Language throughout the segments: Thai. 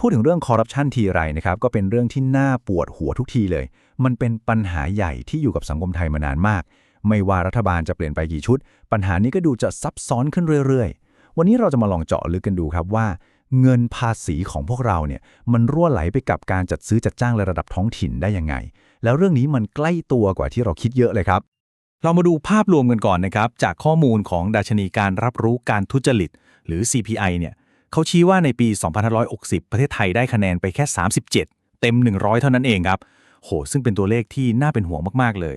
พูดถึงเรื่องคอร์รัปชันทีไรนะครับก็เป็นเรื่องที่น่าปวดหัวทุกทีเลย มันเป็นปัญหาใหญ่ที่อยู่กับสังคมไทยมานานมาก ไม่ว่ารัฐบาลจะเปลี่ยนไปกี่ชุด ปัญหานี้ก็ดูจะซับซ้อนขึ้นเรื่อยๆ วันนี้เราจะมาลองเจาะลึกกันดูครับว่า เงินภาษีของพวกเราเนี่ยมันรั่วไหลไปกับการจัดซื้อจัดจ้างในระดับท้องถิ่นได้ยังไง แล้วเรื่องนี้มันใกล้ตัวกว่าที่เราคิดเยอะเลยครับ เรามาดูภาพรวมกันก่อนนะครับจากข้อมูลของดัชนีการรับรู้การทุจริต หรือ CPI เนี่ย เขาชี้ว่าในปี 2560 ประเทศไทยได้คะแนนไปแค่ 37 เต็ม 100 เท่านั้นเองครับ โห ซึ่งเป็นตัวเลขที่น่าเป็นห่วงมากๆเลย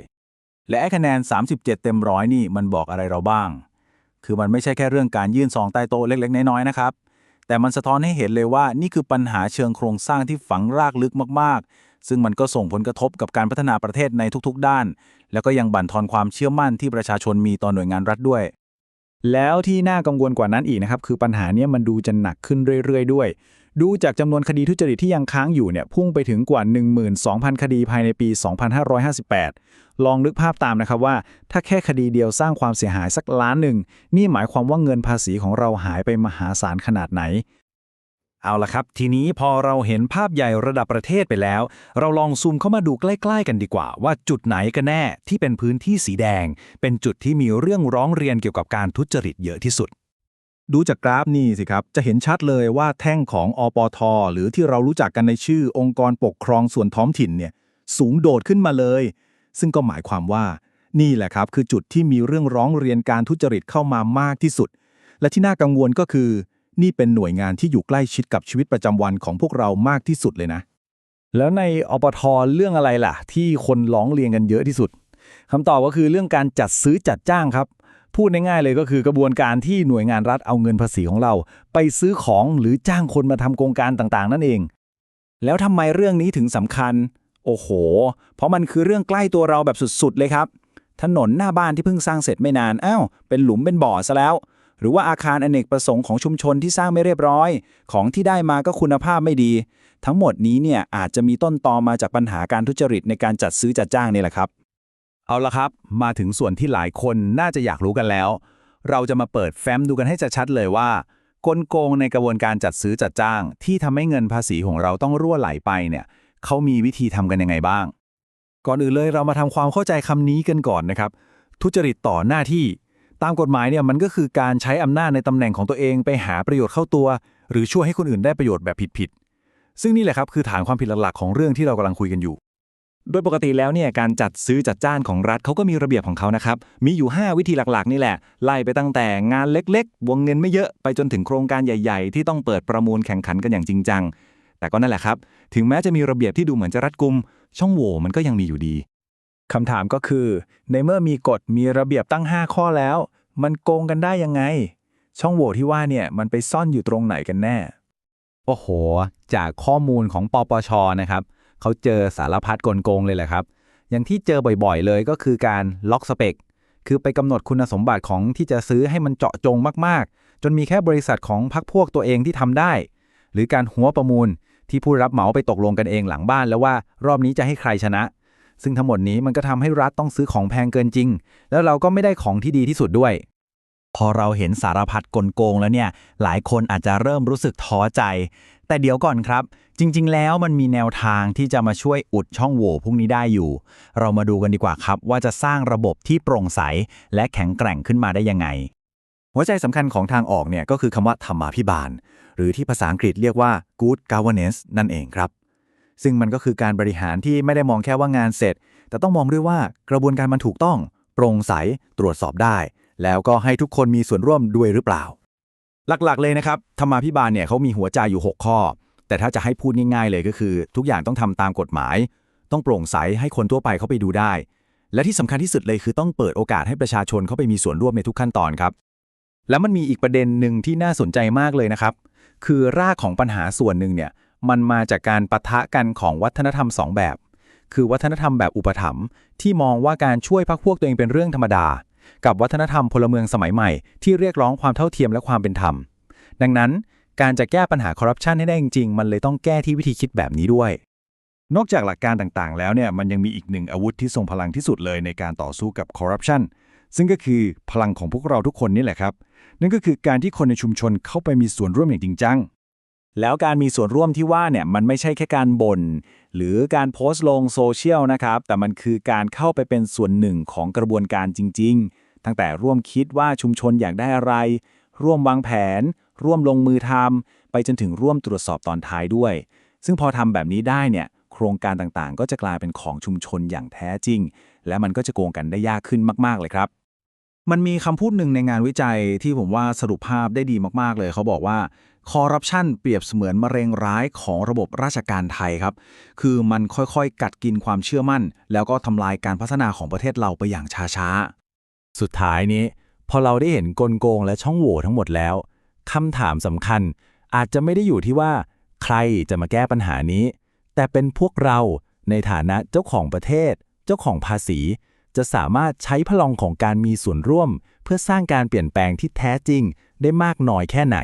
และคะแนน 37 เต็มร้อยนี่มันบอกอะไรเราบ้าง คือมันไม่ใช่แค่เรื่องการยื่นซองใต้โต๊ะเล็ก ๆ น้อยๆนะครับ แต่มันสะท้อนให้เห็นเลยว่านี่คือปัญหาเชิงโครงสร้างที่ฝังรากลึกมากๆ ซึ่งมันก็ส่งผลกระทบกับการพัฒนาประเทศในทุกๆ ด้าน แล้วก็ยังบั่นทอนความเชื่อมั่นที่ประชาชนมีต่อหน่วยงานรัฐด้วย แล้วที่น่ากังวลกว่านั้นอีกนะครับคือปัญหานี้มันดูจะหนักขึ้นเรื่อยๆ ด้วย ดูจากจำนวนคดีทุจริตที่ยังค้างอยู่เนี่ยพุ่งไปถึงกว่า 12,000 คดีภายในปี 2558 ลองนึกภาพตามนะครับว่า ถ้าแค่คดีเดียวสร้างความเสียหายสักล้านหนึ่ง นี่หมายความว่าเงินภาษีของเราหายไปมหาศาลขนาดไหน เอาละครับ ทีนี้พอเราเห็นภาพใหญ่ระดับประเทศไปแล้ว เราลองซูมเข้ามาดูใกล้ ๆ กันดีกว่า ว่าจุดไหนกันแน่ที่เป็นพื้นที่สีแดง เป็นจุดที่มีเรื่องร้องเรียนเกี่ยวกับการทุจริตเยอะที่สุด ดูจากกราฟนี่สิครับ จะเห็นชัดเลยว่าแท่งของอปท หรือที่เรารู้จักกันในชื่อองค์กรปกครองส่วนท้องถิ่นเนี่ยสูงโดดขึ้นมาเลย ซึ่งก็หมายความว่า นี่แหละครับ คือจุดที่มีเรื่องร้องเรียนการทุจริตเข้ามามากที่สุด และที่น่ากังวลก็คือ นี่เป็นหน่วยงานที่อยู่ใกล้ชิดกับชีวิตประจำวันของพวกเรามากที่สุดเลยนะ แล้วในอปทเรื่องอะไรล่ะ ที่คนร้องเรียนกันเยอะที่สุดคำตอบก็คือเรื่องการจัดซื้อจัดจ้างครับ พูดง่ายๆเลยก็คือกระบวนการที่หน่วยงานรัฐเอาเงินภาษีของเรา ไปซื้อของหรือจ้างคนมาทำโครงการต่างๆ นั่นเอง แล้วทำไมเรื่องนี้ถึงสำคัญ โอ้โห เพราะมันคือเรื่องใกล้ตัวเราแบบสุดๆเลยครับ ถนนหน้าบ้านที่เพิ่งสร้างเสร็จไม่นานอ้าวเป็นหลุมเป็นบ่อซะแล้ว หรือว่าอาคารอเนกประสงค์ของชุมชนที่สร้างไม่เรียบร้อย ของที่ได้มาก็คุณภาพไม่ดี ทั้งหมดนี้เนี่ยอาจจะมีต้นตอมาจากปัญหาการทุจริตในการจัดซื้อจัดจ้างนี่แหละครับ เอาละครับ มาถึงส่วนที่หลายคนน่าจะอยากรู้กันแล้ว เราจะมาเปิดแฟ้มดูกันให้ชัดๆเลยว่ากลโกงในกระบวนการจัดซื้อจัดจ้าง ที่ทำให้เงินภาษีของเราต้องรั่วไหลไปเนี่ยเขามีวิธีทำกันยังไงบ้าง ก่อนอื่นเลยเรามาทำความเข้าใจคำนี้กันก่อนนะครับ ทุจริตต่อหน้าที่ ตามกฎหมายเนี่ยมันก็คือการใช้อำนาจในตำแหน่งของตัวเองไปหาประโยชน์เข้าตัว หรือช่วยให้คนอื่นได้ประโยชน์แบบผิดๆซึ่งนี่แหละครับคือฐานความผิดหลักๆของเรื่องที่เรากำลังคุยกันอยู่ โดยปกติแล้วเนี่ยการจัดซื้อจัดจ้างของรัฐเขาก็มีระเบียบของเขานะครับ มีอยู่ 5 วิธีหลักๆ นี่แหละ ไล่ไปตั้งแต่งานเล็กๆ วงเงินไม่เยอะไปจนถึงโครงการใหญ่ ๆ ที่ต้องเปิดประมูลแข่งขันกันอย่างจริงจังแต่ก็นั่นแหละครับ ถึงแม้จะมีระเบียบที่ดูเหมือนจะรัดกุม ช่องโหว่มันก็ยังมีอยู่ดี คำถามก็คือ ในเมื่อมีกฎมีระเบียบตั้ง 5 ข้อแล้ว มันโกงกันได้ยังไง ช่องโหว่ที่ว่าเนี่ยมันไปซ่อนอยู่ตรงไหนกันแน่ โอ้โห จากข้อมูลของปปชนะครับเขาเจอสารพัดกลโกงเลยแหละครับ อย่างที่เจอบ่อยๆเลยก็คือการล็อกสเปคคือไปกำหนดคุณสมบัติของที่จะซื้อให้มันเจาะจงมากๆ จนมีแค่บริษัทของพรรคพวกตัวเองที่ทำได้ หรือการหัวประมูลที่ผู้รับเหมาไปตกลงกันเองหลังบ้านแล้วว่ารอบนี้จะให้ใครชนะ ซึ่งทั้งหมดนี้มันก็ทำให้รัฐต้องซื้อของแพงเกินจริง แล้วเราก็ไม่ได้ของที่ดีที่สุดด้วย พอเราเห็นสารพัดกลโกงแล้วเนี่ย หลายคนอาจจะเริ่มรู้สึกท้อใจ แต่เดี๋ยวก่อนครับ จริง ๆ แล้วมันมีแนวทางที่จะมาช่วยอุดช่องโหว่พวกนี้ได้อยู่ เรามาดูกันดีกว่าครับ ว่าจะสร้างระบบที่โปร่งใส และแข็งแกร่งขึ้นมาได้ยังไง หัวใจสำคัญของทางออกเนี่ยก็คือคำว่าธรรมาภิบาล หรือที่ภาษาอังกฤษเรียกว่า good governance นั่นเองครับ ซึ่งมันก็คือการบริหารที่ไม่ได้มองแค่ว่างานเสร็จ แต่ต้องมองด้วยว่ากระบวนการมันถูกต้อง โปร่งใสตรวจสอบได้ แล้วก็ให้ทุกคนมีส่วนร่วมด้วยหรือเปล่า หลักๆ เลยนะครับธรรมาภิบาลเนี่ยเขามีหัวใจอยู่ 6 ข้อ แต่ถ้าจะให้พูดง่าย ๆ เลยก็คือ ทุกอย่างต้องทำตามกฎหมาย ต้องโปร่งใสให้คนทั่วไปเขาไปดูได้ และที่สำคัญที่สุดเลยคือต้องเปิดโอกาสให้ประชาชนเข้าไปมีส่วนร่วมในทุกขั้นตอนครับแล้วมันมีอีกประเด็นหนึ่งที่น่าสนใจมากเลยนะครับ คือรากของปัญหาส่วนหนึ่งเนี่ย มันมาจากการปะทะกันของวัฒนธรรมสองแบบ คือวัฒนธรรมแบบอุปถัมภ์ที่มองว่าการช่วยพักพวกตัวเองเป็นเรื่องธรรมดา กับวัฒนธรรมพลเมืองสมัยใหม่ที่เรียกร้องความเท่าเทียมและความเป็นธรรม ดังนั้นการจะแก้ปัญหาคอร์รัปชันให้ได้จริงๆ มันเลยต้องแก้ที่วิธีคิดแบบนี้ด้วย นอกจากหลักการต่างๆ แล้วเนี่ยมันยังมีอีกหนึ่งอาวุธที่ทรงพลังที่สุดเลยในการต่อสู้กับคอร์รัปชันซึ่งก็คือพลังของพวกเราทุกคนนี่แหละครับ นั่นก็คือการที่คนในชุมชนเข้าไปมีส่วนร่วมอย่างจริงจัง แล้วการมีส่วนร่วมที่ว่าเนี่ยมันไม่ใช่แค่การบน่นหรือการโพสต์ลงโซเชียลนะครับ แต่มันคือการเข้าไปเป็นส่วนหนึ่งของกระบวนการจริง ๆ ตั้งแต่ร่วมคิดว่าชุมชนอยากได้อะไร ร่วมวางแผน ร่วมลงมือทำไปจนถึงร่วมตรวจสอบตอนท้ายด้วย ซึ่งพอทำแบบนี้ได้เนี่ยโครงการต่างๆ ก็จะกลายเป็นของชุมชนอย่างแท้จริง และมันก็จะโกงกันได้ยากขึ้นมากๆเลยครับ มันมีคำพูดหนึ่งในงานวิจัยที่ผมว่าสรุปภาพได้ดีมากๆเลย เขาบอกว่าคอร์รัปชันเปรียบเสมือนมะเร็งร้ายของระบบราชการไทยครับ คือมันค่อยๆ กัดกินความเชื่อมั่น แล้วก็ทำลายการพัฒนาของประเทศเราไปอย่างช้าๆ สุดท้ายนี้ พอเราได้เห็นกลโกงและช่องโหว่ทั้งหมดแล้วคำถามสำคัญ อาจจะไม่ได้อยู่ที่ว่า ใครจะมาแก้ปัญหานี้ แต่เป็นพวกเราในฐานะเจ้าของประเทศ เจ้าของภาษี จะสามารถใช้พลังของการมีส่วนร่วม เพื่อสร้างการเปลี่ยนแปลงที่แท้จริงได้มากน้อยแค่ไหน